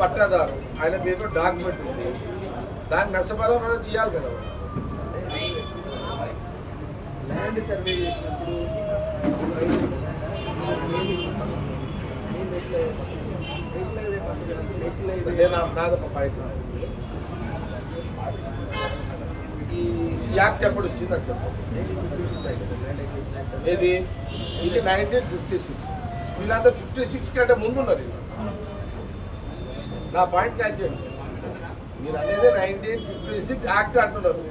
పట్టాదారు. ఆయన పేరు డాక్యుమెంట్ ఉంది. దాన్ని నష్టపరం మనం తీయాలి కదా. ల్యాండ్ సర్వే ఈ యాక్ట్ ఎప్పుడు వచ్చింది అది చెప్పండి ఇది నైన్టీన్ ఫిఫ్టీ సిక్స్ వీళ్ళంతా ఫిఫ్టీ సిక్స్ కంటే ముందు ఉన్నారు వీళ్ళు. నా పాయింట్ క్యాచ్ చేయండి. మీరు అనేది నైన్టీన్ ఫిఫ్టీ సిక్స్ యాక్ట్ అంటున్నారు.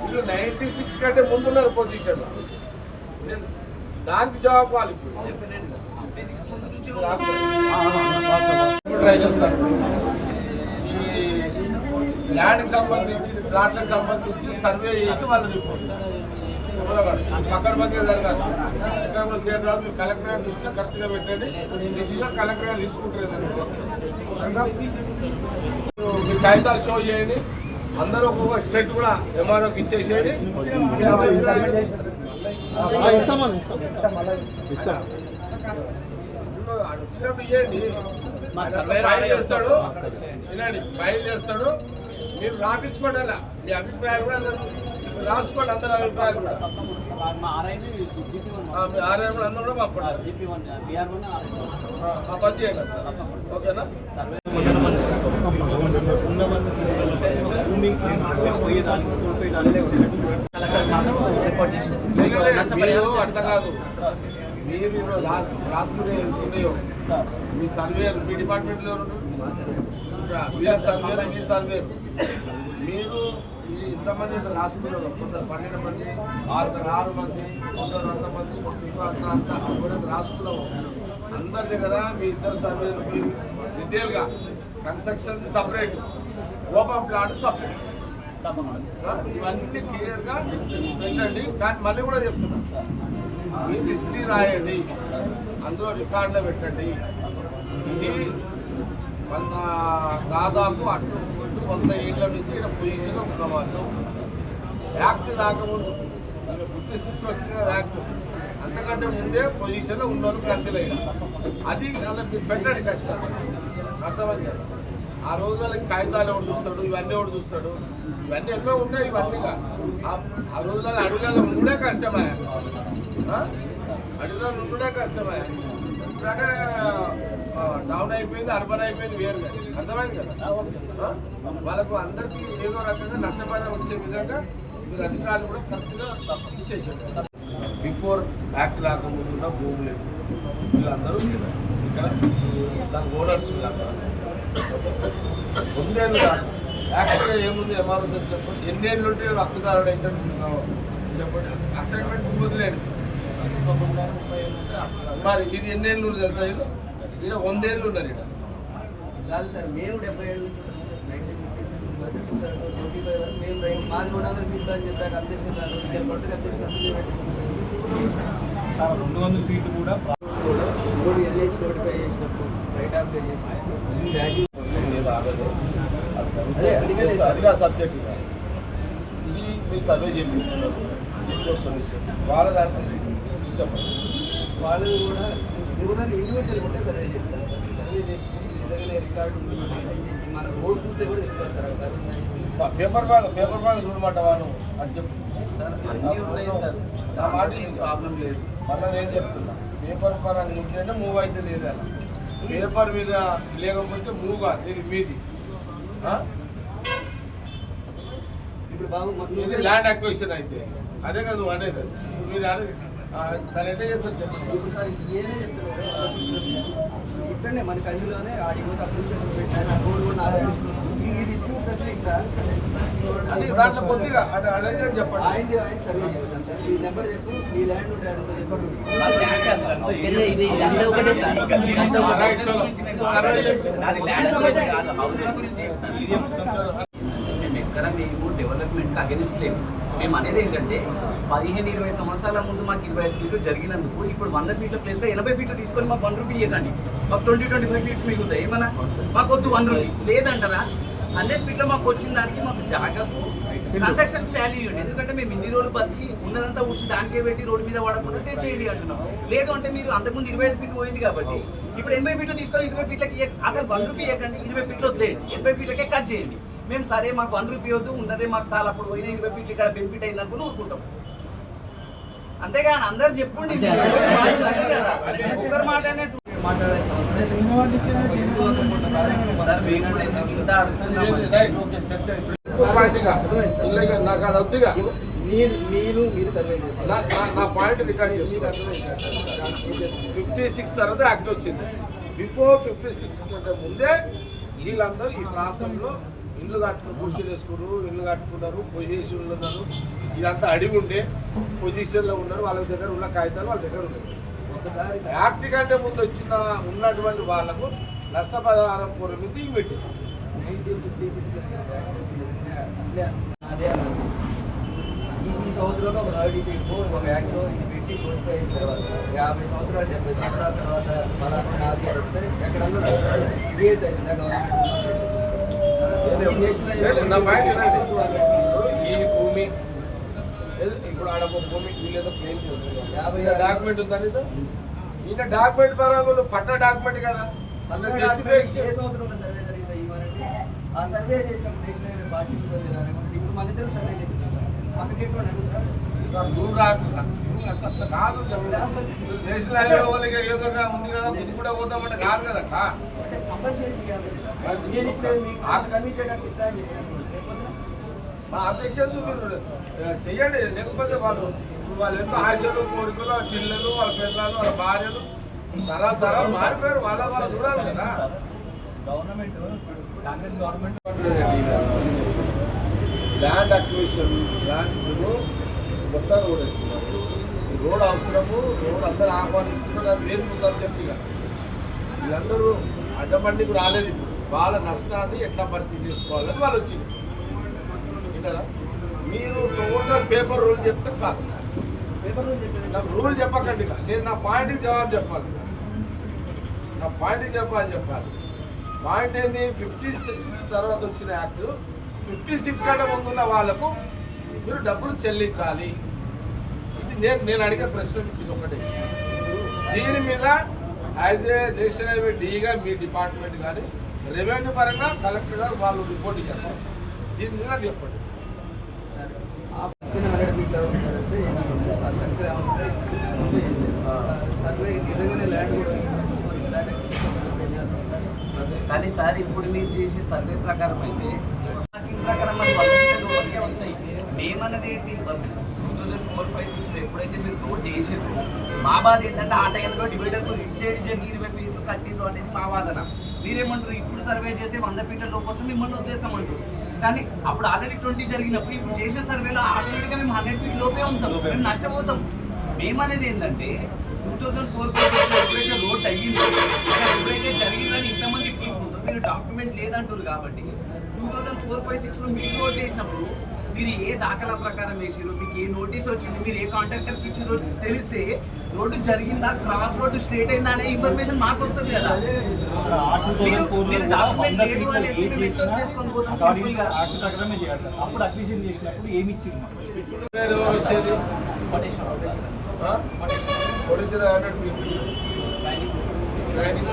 వీళ్ళు నైన్టీ సిక్స్ కంటే ముందున్నారు పొజిషన్లో నేను దానికి జవాబు వాళ్ళు ఇప్పుడు. ఇప్పుడు ట్రై చేస్తాను ఈ ల్యాండ్కి సంబంధించి ప్లాట్లకు సంబంధించి సర్వే చేసి వాళ్ళు రిపోర్ట్ పక్కన పక్కన జరగాలి ఇక్కడ కూడా తేడా రాదు మీరు కలెక్టర్ గారి దృష్టిలో కరెక్ట్గా పెట్టండి డిసిజన్ కలెక్టర్ గారు తీసుకుంటారు మీ కాగితాలు షో చేయండి అందరూ ఒక్కొక్క సెట్ కూడా ఎంఆర్ఓకి ఇచ్చేసేయండి వచ్చినప్పుడు ఇవ్వండి ఫైల్ చేస్తాడు వినండి ఫైల్ చేస్తాడు మీరు రాపించుకోండి అలా. మీ అభిప్రాయాలు కూడా అందరూ రాసుకోండి అందరి అభిప్రాయాలు కూడా. ఆర్ఐ కూడా అందరూ కూడా పంపండి పని చేయండి ఓకేనా? మీరు అట్లా కాదు. మీరు ఈరోజు రాసుకునే ఉన్నాయో మీ సర్వేలు మీ డిపార్ట్మెంట్లో ఎవరు మీరు సర్వేలు మీ సర్వేలు. మీరు ఇంతమంది ఇంత రాసుకున్నారు కొందరు పన్నెండు మంది ఆరు ఆరు మంది కొందరు వంద మంది అంత అంత ఎవరైతే రాసుకున్నాము అందరి దగ్గర మీ ఇద్దరు సర్వేలు మీరు డీటెయిల్గా construction separate open plot separate. ఇవన్నీ క్లియర్గా పెట్టండి. కానీ మళ్ళీ కూడా చెప్తున్నా. మీరు హిస్టరీ రాయండి. అందులో రికార్డులో పెట్టండి. ఇది మన దాదాపు అటు కొంత ఏళ్ళ నుంచి ఇక్కడ పొజిషన్లో ఉన్నవాళ్ళు. యాక్ట్ రాకముందు ఫిఫ్టీ సిక్స్ వచ్చిన యాక్ట్ అంతకంటే ముందే పొజిషన్లో ఉన్నాను కత్తిలే అది అలా పెట్టాడు పెట్టండి ఖచ్చితంగా. అర్థమైంది? కదా? ఆ రోజులకి కాగితాలు ఎవడు చూస్తాడు? ఇవన్నీ ఎవడు చూస్తాడు? ఇవన్నీ ఎన్నో ఉంటాయి ఇవన్నీగా. ఆ- ఆ రోజులలో అడుగులలో ఉండే కష్టమే ఆ? అడుగులో ఉండే కష్టమే. ఇప్పుడంటే ఆ, డౌన్ అయిపోయింది అర్బన్ అయిపోయింది వేరుగా అర్థమైంది కదా? వాళ్ళకు అందరికీ ఏదో రకంగా నష్టపరిహారం వచ్చే విధంగా మీరు అధికారులు కూడా కరెక్ట్గా ఇచ్చేసాడు బిఫోర్ యాక్ట్ రాకముందు ఉన్న భూములు వీళ్ళందరూ ఇక్కడ దాని ఓనర్స్ వీళ్ళందరూ. వందేళ్ళుగా యాక్ట్గా ఏముంది ఎంఆర్ఓ సార్ చెప్పండి ఎన్నేళ్ళు ఉంటే హక్కుదారుడు అయితే చెప్పండి. అసైన్మెంట్ వదిలేండి మరి ఇది ఎన్నేళ్ళు ఉంది తెలుసా వీళ్ళు ఇక్కడ వందేళ్ళు ఉన్నారు ఇక్కడ కాదు సార్ మేము డెబ్బై ఏళ్ళు మేము రైట్ మాది రెండు వందల ఫీట్ అని చెప్పాక రెండు వందల ఫీట్లు కూడా మూడు ఎల్హెచ్ నోటిఫై చేసినప్పుడు రైట్ ఆఫ్ చేసినప్పుడు అది అదిగా సబ్జెక్ట్ ఇది. మీరు సర్వే చేపిస్తున్నారు. వాళ్ళ దాంట్లో చెప్పండి వాళ్ళు కూడా ఎవరైనా ఇండివిజువల్ ఉంటే చేసి నిజంగానే రికార్డు మన రోడ్ చూస్తే కూడా చెప్తారు sir. Paper bag paper bag చూడమంట వాళ్ళు అని చెప్పు. అన్నీ ఉన్నాయి సార్. నా మాట ప్రాబ్లం లేదు. మళ్ళీ నేను చెప్తున్నా. పేపర్ పరంగా ఉంటేనే మూవ్ అయితే లేదా? పేపర్ మీద లేకపోతే మూవ్ కాదు ఇది మీది? ఇప్పుడు ఇది ల్యాండ్ అక్విజిషన్ అయితే. అదే కదా నువ్వు అనేది. మీరు అనేది ఆ, దాన్ని ఎట్లా చేస్తారు చెప్పండి? ఇక్కడనే మనకి అందులోనే అంటే దాంట్లో కొద్దిగా అది అని చెప్పండి. ఆయన ఆయన సర్వే చేస్తాను సార్. ఈ నెంబర్ చెప్పు. ఈ ల్యాండ్ ఉంటే అడుగుతా. ఒకటే సార్. ఇదంతా మేము అగెనిస్ట్ లేదు మేము అనేది ఏంటంటే పదిహేను ఇరవై సంవత్సరాల ముందు మాకు ఇరవై ఐదు ఫీట్లు జరిగినందుకు ఇప్పుడు వంద ఫీట్ల ప్లేస్లో ఎనభై ఫీట్లు తీసుకొని మాకు వన్ రూపీ ఇవ్వకండి మాకు ట్వంటీ ట్వంటీ ఫైవ్ ఫీట్స్ మిగులుతాయి. ఏమన్నా? మాకు వద్దు వన్ రూపీ లేదంటారా? హండ్రెడ్ ఫీట్లో మాకు వచ్చిన దానికి మాకు జాగ్రత్త కన్స్ట్రక్షన్ వాల్యూ ఇవ్వండి. ఎందుకంటే మేము ఇన్ని రోజులు బతికి ఉన్నదంతా ఊడ్చి దానికే పెట్టి రోడ్డు మీద వాడకుండా సెట్ చేయండి అంటున్నాం. లేదు అంటే మీరు అంతకుముందు ఇరవై ఐదు ఫీట్లు పోయింది కాబట్టి ఇప్పుడు ఎనభై ఫీట్లు తీసుకొని ఇరవై ఫీట్లకి అసలు వన్ రూపీ ఇవ్వకండి ఇరవై ఫీట్లు వదిలేయండి. ఎనభై ఫీట్లకే కట్ చేయండి. మేము సరే మాకు వన్ రూపీ వద్దు ఉన్నదే మాకు చాలా అప్పుడు పోయిన ఇరవై ఫీట్లు ఇక్కడ బెనిఫిట్ అయింది అనుకుని ఊరుకుంటాం. అంతేగాని అందరు చెప్పుండి ఒక్కరు మాట నాకు అది వద్దుగా మీరు మీరు మీరు సర్వే చేస్తారు. నా- పాయింట్ రికార్డ్ మీకు చేసుకో అర్థమైంది ఫిఫ్టీ సిక్స్ తర్వాత యాక్ట్ వచ్చింది. బిఫోర్ ఫిఫ్టీ సిక్స్ కంటే ముందే వీళ్ళందరూ ఈ ప్రాంతంలో ఇల్లు కట్టుకుని గుడిసెలు వేసుకున్నారు ఇల్లు కట్టుకున్నారు పొజిషన్లు ఉన్నారు ఇదంతా అడిగి ఉండే పొజిషన్లో ఉన్నారు వాళ్ళ దగ్గర ఉన్న కాగితాలు వాళ్ళ దగ్గర ఉన్నాయి యాక్ట్ కంటే ముందు వచ్చిన ఉన్నటువంటి వాళ్ళకు నష్టపరిహారం అదే అన్నారు. ఈ సంవత్సరంలో ఒక థర్టీ ఫీట్ ఒక యాక్ట్లో ఇది పెట్టి నోటిఫై అయిన తర్వాత యాభై సంవత్సరాలు డెబ్బై సంవత్సరాల తర్వాత అని వస్తే ఎక్కడన్నా అవుతుందా లేదు, నా పాయింట్ ఈ భూమి ఇప్పుడు ఆడ ఒక భూమి వీళ్ళేదో క్లెయిమ్ చేస్తున్నారు. యాభై ఈయన డాక్యుమెంట్ ఉందని ఈయన డాక్యుమెంట్ పరంగా నువ్వు పట్ట డాక్యుమెంట్ కదా. సర్వే ఇప్పుడు మన ఇద్దరు సర్వే కాదు నేషనల్ హైవే వాళ్ళకి ఏదో ఉంది కదా ముందు కూడా పోతామంటే కాదు కదా కంపల్సరీ నేను ఇక్కడ మీకు చేయడానికి ఇట్లా మా అబ్జెక్షన్స్ మీరు చెయ్యండి లేకపోతే వాళ్ళు ఇప్పుడు వాళ్ళు ఎంతో ఆశలు కోరికలు వాళ్ళ పిల్లలు వాళ్ళ పిల్లలు వాళ్ళ భార్యలు తరాలు తరాలు మారిపోయారు వాళ్ళ వాళ్ళ చూడాలి కదా government Congress government land acquisition land కొత్త రోడ్ వేస్తున్నారు రోడ్ అవసరము రోడ్ అందరూ ఆహ్వానిస్తున్నారు అది లేదు సబ్జెక్ట్ ఇక వీళ్ళందరూ అడ్డబండికి రాలేదు ఇప్పుడు. వాళ్ళ నష్టాన్ని ఎట్లా భర్తీ చేసుకోవాలని వాళ్ళు వచ్చింది. వింటారా? మీరు టోటల్ పేపర్ రూల్ చెప్తే కాదు. పేపర్లో చెప్పేది? నాకు రూల్ చెప్పకండి. నేను నా పాయింట్కి జవాబు చెప్పాలి. నా పాయింట్కి చెప్పాలి చెప్పాలి. పాయింట్ ఏంది? ఫిఫ్టీ సిక్స్ తర్వాత వచ్చిన యాక్ట్. ఫిఫ్టీ సిక్స్ కంటే ముందున్న వాళ్ళకు మీరు డబ్బులు చెల్లించాలి. ఇది నేను నేను అడిగే ప్రశ్న ఇది ఒకటి. దీని మీద యాజ్ ఏ నేషనల్ హైవే డీగా మీ డిపార్ట్మెంట్ కానీ రెవెన్యూ పరంగా కలెక్టర్ గారు వాళ్ళు రిపోర్ట్ ఇచ్చారు. దీని మీద చెప్పండి. ల్యాండ్ కానీ సార్ ఇప్పుడు మీరు చేసే సర్వే ప్రకారం అయితే ప్రకారం వరకే వస్తాయి. మేమన్నది ఏంటి? ఫోర్ ఫైవ్ సిక్స్లో ఎప్పుడైతే మీరు నోట్ చేసారు మా బాధ ఏంటంటే ఆ టైంలో డివైడర్కు ఇటు సైడ్ నీరు ఇరవై ఫీట్లు కట్టిండ్రు అనేది మా వాదన. మీరేమంటారు? ఇప్పుడు సర్వే చేసి వంద ఫీట్ల లోపు వస్తే మిమ్మల్ని ఉద్దేశం కానీ అప్పుడు ఆల్రెడీ ట్వంటీ జరిగినప్పుడు ఇప్పుడు చేసే సర్వేలో ఆటోమేటిక్గా మేము హండ్రెడ్ ఫీట్ లోపే ఉంటాం మేము నష్టపోతాం. మేమనేది ఏంటంటే టూ థౌసండ్ ఫోర్ ఎప్పుడైతే రోడ్ అయ్యిందో జరిగిందని ఇంతమంది మీరు డాక్యుమెంట్ లేదంటారు కాబట్టి టూ థౌసండ్ ఫోర్ ఫైవ్ సిక్స్లో మీరు రోడ్ వేసినప్పుడు మీరు ఏ దాఖలా ప్రకారం వేసారు మీకు ఏ నోటీస్ వచ్చింది? మీరు ఏ కాంట్రాక్టర్కి ఇచ్చారో తెలిస్తే రోడ్డు జరిగిందా? క్రాస్ రోడ్డు స్ట్రేట్ అయిందా అనే ఇన్ఫర్మేషన్ మాకు వస్తుంది కదా. అప్పుడు అడ్మిషన్ చేసినప్పుడు ఏమి ఇచ్చింది వచ్చేది హండ్రెడ్ పీపుల్ ట్రైనింగ్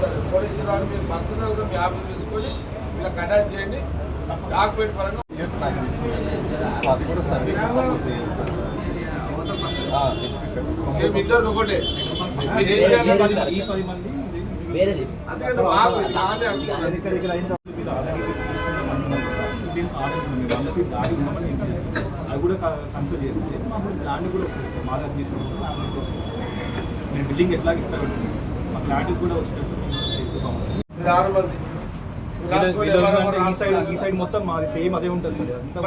సరే ఒడిశరాకు మీరు పర్సనల్గా మీ ఆఫీస్ తీసుకొని ఇలా కండక్ట్ చేయండి. డాక్యుమెంట్ పరంగా ఇయర్స్ బ్యాక్ సో అది కూడా సర్వే సేమ్ ఇద్దరు ఒకటే. వేరేది. అది కూడా కన్సిడర్ చేస్తే ల్యాండ్ కూడా వస్తుంది సార్. మా దగ్గర తీసుకున్నప్పుడు ల్యాండ్ కూడా వస్తుంది సార్ నేను బిల్డింగ్ ఎట్లా ఇస్తాను మాకు ల్యాండ్ కూడా చేస్తే బాగుంటుంది ఆరు మంది ఎవరెవరు ఈ సైడ్ రాసుకోండి. ఈ సైడ్ మొత్తం మాది సేమ్ అదే ఉంటుంది సార్. అంతా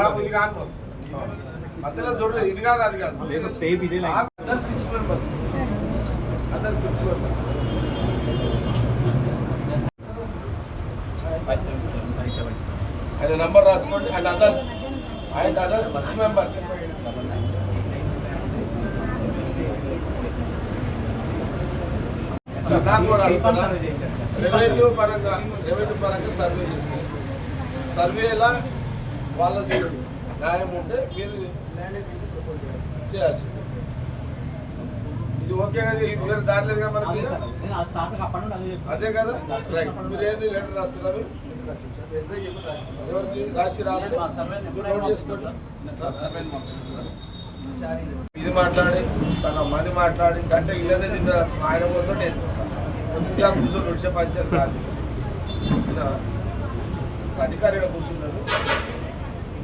మధ్యలో చూడలేదు. ఇది కాదు అది కాదు. లేదు సేమ్ ఇదే other six members. Other six members. ఆయన నంబర్ రాసుకోండి. And others and others six members నాకు కూడా అడుగుతున్నా రెవెన్యూ పరంగా రెవెన్యూ పరంగా సర్వే చేస్తాం సర్వేలా వాళ్ళది న్యాయం ఉంటే మీరు చేయొచ్చు ఇది ఓకే కదా? ఇది వేరే దారి లేదు కదా మనకి? అది కదా? మీరు ఏంటి లెటర్ రాస్తున్నారు? ఎవరికి రాసి మీరు నోట్ చేసుకోండి. ఇది మాట్లాడి సగం మంది మాట్లాడి గంట ఇళ్ళనే తిన్న ఆయన పోతే నేను కొద్దిగా కూర్చొని వచ్చే కాదు ఈయన కూర్చున్నారు.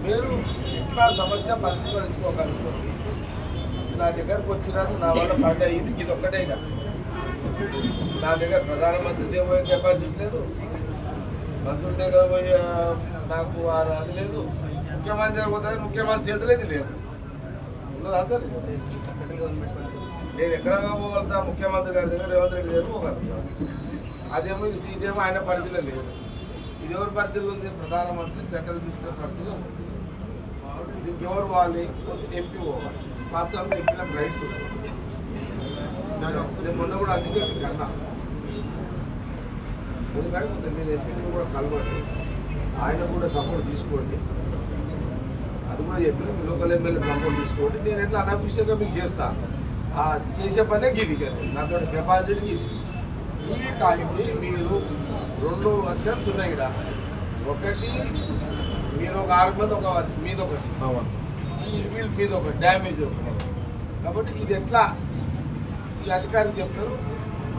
మీరు ఇట్లా సమస్య పరిష్కరించుకోగలుగుతారు? నా దగ్గరకు వచ్చినారు నా వల్ల పంట అయ్యింది ఇది ఒక్కటే ఇక నా దగ్గర ప్రధానమంత్రి దగ్గర కెపాసిటీ లేదు. మంత్రుల దగ్గర పోయే నాకు అది లేదు. ముఖ్యమంత్రి దగ్గర పోతే ముఖ్యమంత్రి చేతులేదు లేదు. ఉన్నదా సార్ నేను ఎక్కడ పోగలుగుతా? ముఖ్యమంత్రి గారి దగ్గర రేవంత్ రెడ్డి దగ్గర పోగలుగుతా అదేమో ఇది ఇదేమో ఆయన పరిధిలో లేదు. ఇది ఎవరి పరిధిలో ఉంది? ప్రధానమంత్రి సెంట్రల్ మినిస్టర్ పరిధిలో ఉంది. దీనికి ఎవరు వాలి ఎంపీ పోవాలి. వాస్తవం ఎంపీలకు రైట్స్ ఉన్నాయి. నేను మొన్న కూడా అందుకే మీకు అన్నా. ఎందుకంటే కొంత మీరు ఎంపీని కూడా కలవండి. ఆయన కూడా సపోర్ట్ తీసుకోండి. అది కూడా చెప్పిన లోకల్ ఎమ్మెల్యే సపోర్ట్ తీసుకోండి. నేను ఎట్లా అనఫీషియల్గా మీకు చేస్తాను చేసే పనే కదా నాతో కెపాసిటీ ఇది ఈ టైంకి మీరు రెండు వర్షన్స్ ఉన్నాయి ఇక్కడ. ఒకటి మీరు ఒక ఆరు మంది ఒక మీద ఒకటి ఈ వీల్ మీద ఒక డ్యామేజ్ ఒకటి. కాబట్టి ఇది ఎట్లా? ఈ అధికారికి చెప్తారు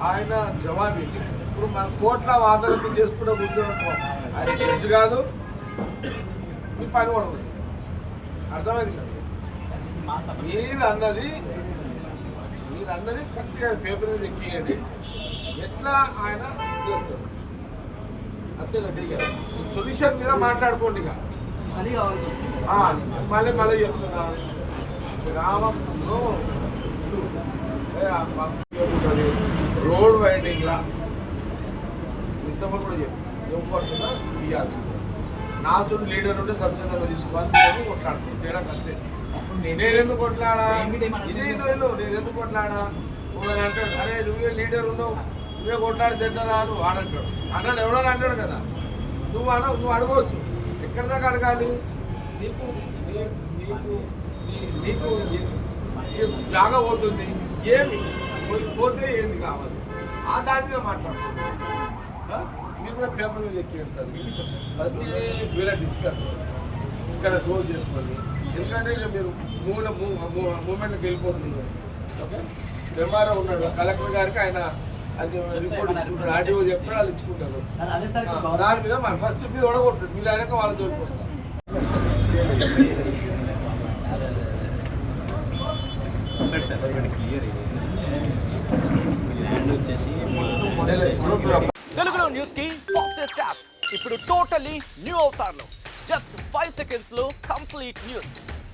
ఆయన జవాబు ఇప్పుడు మన కోట్ల వాదనలు చేసుకుంటూ కూర్చోవడం ఆయన జడ్జి కాదు మీ పని కూడా అర్థమైంది కదా? మీరు అన్నది మీరు అన్నది కరెక్ట్గా పేపర్ మీద ఎక్కియండి. ఎట్లా ఆయన చేస్తాడు? అంతే కదా సొల్యూషన్ మీద మాట్లాడుకోండి ఇక. అది కావాలి ఆ, మళ్ళీ మళ్ళీ చెప్తున్నా. గ్రామంలో రోడ్ వైండింగ్ లా ఇంతమంది కూడా చెప్పు తీయాల్సి నా చుట్టూ లీడర్ ఉంటే స్వచ్ఛందంగా తీసుకోవాలి నేను కొట్లాడుతాను తేడా అంతే. నేను ఎందుకు కొట్లాడా ఇదే నేను ఎందుకు కొట్లాడా నువ్వు అంటాడు. అరే నువ్వే లీడర్ ఉన్నావు? నువ్వే కొట్లాడి తింటారా నువ్వు ఆడంటాడు. అన్నాడు ఎవడని అంటాడు కదా? నువ్వు అన నువ్వు అడగవచ్చు ఎక్కడి దాకా అడగాలి? నీకు నీకు నీ- నీకు ఏ- జాగా పోతుంది? ఏమి? పోతే ఏంది కావాలి? ఆ దాని మీద మాట్లాడుతుంది మీరు కూడా పేపర్ మీద ఎక్కేయండి సార్. ప్రతి మీద డిస్కస్. ఇక్కడ క్లోజ్ చేసుకోండి. ఎందుకంటే ఇక మీరు మూమెంట్ మూమెంట్కి వెళ్ళిపోతున్నారు. ఓకే? ఎంఆర్ఓ ఉన్నాడు. కలెక్టర్ గారికి ఆయన అన్ని రిపోర్ట్ ఇచ్చుకుంటాడు. ఆర్టీఓ చెప్తాడు వాళ్ళు ఇచ్చుకుంటారు దాని మీద మన ఫస్ట్ మీద ఒడగొట్టాడు మీరు అయినాక వాళ్ళ జోలికి వస్తారు తెలుగులో న్యూస్కి ఫాస్టెస్ట్ యాప్. ఇప్పుడు టోటలీ న్యూ అవతార్లో. జస్ట్ ఫైవ్ సెకండ్స్లో కంప్లీట్ న్యూస్.